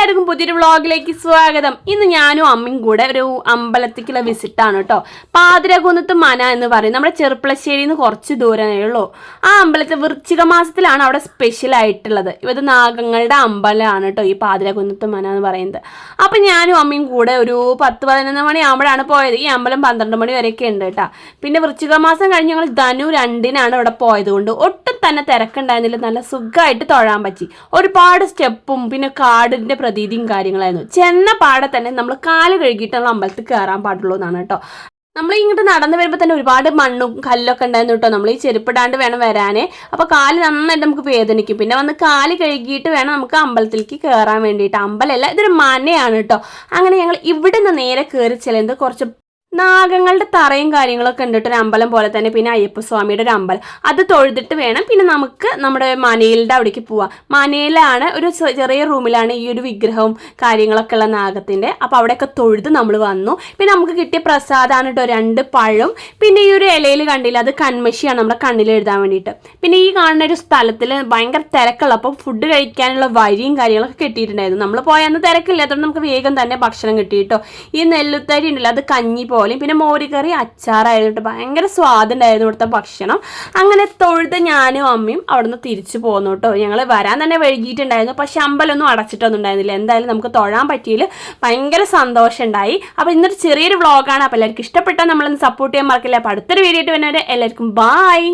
എല്ലാവർക്കും പുതിയൊരു വ്ളോഗിലേക്ക് സ്വാഗതം. ഇന്ന് ഞാനും അമ്മയും കൂടെ ഒരു അമ്പലത്തിലേക്കുള്ള വിസിറ്റാണ് കേട്ടോ. പാതിരകുന്നത്ത് മന എന്ന് പറയും. നമ്മുടെ ചെറുപ്പളശ്ശേരിയിൽ നിന്ന് കുറച്ച് ദൂരമേ ഉള്ളൂ. ആ അമ്പലത്തെ വൃശ്ചിക മാസത്തിലാണ് അവിടെ സ്പെഷ്യൽ ആയിട്ടുള്ളത്. ഇത് നാഗങ്ങളുടെ അമ്പലമാണ് കേട്ടോ ഈ പാതിരകുന്നത്ത് മന എന്ന് പറയുന്നത്. അപ്പം ഞാനും അമ്മയും കൂടെ ഒരു പത്ത് പതിനൊന്ന് മണി ആകുമ്പോഴാണ് പോയത്. ഈ അമ്പലം പന്ത്രണ്ട് മണി വരെയൊക്കെ ഉണ്ട് കേട്ടോ. പിന്നെ വൃശ്ചിക മാസം കഴിഞ്ഞ് ഞങ്ങൾ ധനു രണ്ടിനാണ് ഇവിടെ പോയത് കൊണ്ട് ഒട്ടും തന്നെ തിരക്കുണ്ടായിരുന്നില്ല. നല്ല സുഖമായിട്ട് തൊഴാൻ പറ്റി. ഒരുപാട് സ്റ്റെപ്പും പിന്നെ കാടിന്റെ പ്രതീതിയും കാര്യങ്ങളായിരുന്നു. ചെന്ന പാടെ തന്നെ നമ്മൾ കാൽ കഴുകിയിട്ടുള്ള അമ്പലത്തിൽ കയറാൻ പാടുള്ളൂ എന്നാണ് കേട്ടോ. നമ്മൾ ഇങ്ങോട്ട് നടന്നു വരുമ്പോൾ തന്നെ ഒരുപാട് മണ്ണും കല്ലൊക്കെ ഉണ്ടായിരുന്നു കേട്ടോ. നമ്മൾ ഈ ചെരുപ്പിടാണ്ട് വേണം വരാനേ. അപ്പോൾ കാൽ നന്നായിട്ട് നമുക്ക് വേദനിക്കും. പിന്നെ വന്ന് കാൽ കഴുകിയിട്ട് വേണം നമുക്ക് അമ്പലത്തിലേക്ക് കയറാൻ വേണ്ടിയിട്ട്. അമ്പലമല്ല ഇതൊരു മനയാണ് കേട്ടോ. അങ്ങനെ ഞങ്ങൾ ഇവിടെ നിന്ന് നേരെ കയറി ചെല്ലുന്നത് കുറച്ച് നാഗങ്ങളുടെ തറയും കാര്യങ്ങളൊക്കെ ഉണ്ട് ഒരു അമ്പലം പോലെ തന്നെ. പിന്നെ അയ്യപ്പസ്വാമിയുടെ ഒരു അമ്പലം. അത് തൊഴുതിട്ട് വേണം. പിന്നെ നമുക്ക് നമ്മുടെ മനയിലുടെ അവിടേക്ക് പോവാം. മനയിലാണ് ഒരു ചെറിയ റൂമിലാണ് ഈ ഒരു വിഗ്രഹവും കാര്യങ്ങളൊക്കെ ഉള്ള നാഗത്തിന്റെ. അപ്പോൾ അവിടെയൊക്കെ തൊഴുത് നമ്മൾ വന്നു. പിന്നെ നമുക്ക് കിട്ടിയ പ്രസാദമാണ് കേട്ടോ രണ്ട് പഴം. പിന്നെ ഈ ഒരു ഇലയിൽ കണ്ടില്ല? അത് കൺമശിയാണ് നമ്മുടെ കണ്ണിൽ എഴുതാൻ വേണ്ടിയിട്ട്. പിന്നെ ഈ കാണുന്ന ഒരു സ്ഥലത്തിൽ ഭയങ്കര തിരക്കുള്ള അപ്പോൾ ഫുഡ് കഴിക്കാനുള്ള വരിയും കാര്യങ്ങളൊക്കെ കിട്ടിയിട്ടുണ്ടായിരുന്നു. നമ്മൾ പോയാൽ തിരക്കില്ലാത്തതുകൊണ്ട് നമുക്ക് വേഗം തന്നെ ഭക്ഷണം കിട്ടി കേട്ടോ. ഈ നെല്ലുത്തരി ഉണ്ടല്ലോ അത് കഞ്ഞി പോലെയും പിന്നെ മോരുകറി അച്ചാറായിരുന്നു. ഭയങ്കര സ്വാദുണ്ടായിരുന്നു ഇവിടുത്തെ ഭക്ഷണം. അങ്ങനെ തൊഴുത് ഞാനും അമ്മയും അവിടുന്ന് തിരിച്ചു പോന്നു കേട്ടോ ഞങ്ങൾ വരാൻ തന്നെ വൈകിയിട്ടുണ്ടായിരുന്നു. പക്ഷെ അമ്പലമൊന്നും അടച്ചിട്ടൊന്നും ഉണ്ടായിരുന്നില്ല എന്തായാലും നമുക്ക് തൊഴാൻ പറ്റിയതിൽ ഭയങ്കര സന്തോഷമുണ്ടായി. അപ്പോൾ ഇന്നൊരു ചെറിയൊരു വ്ളോഗാണ് അപ്പോൾ എല്ലാവർക്കും ഇഷ്ടപ്പെട്ടാൽ നമ്മളൊന്ന് സപ്പോർട്ട് ചെയ്യാൻ മറക്കില്ല. അപ്പോൾ അടുത്തൊരു വീഡിയോ ആയിട്ട് വരുന്നവരെ എല്ലാവർക്കും ബായ്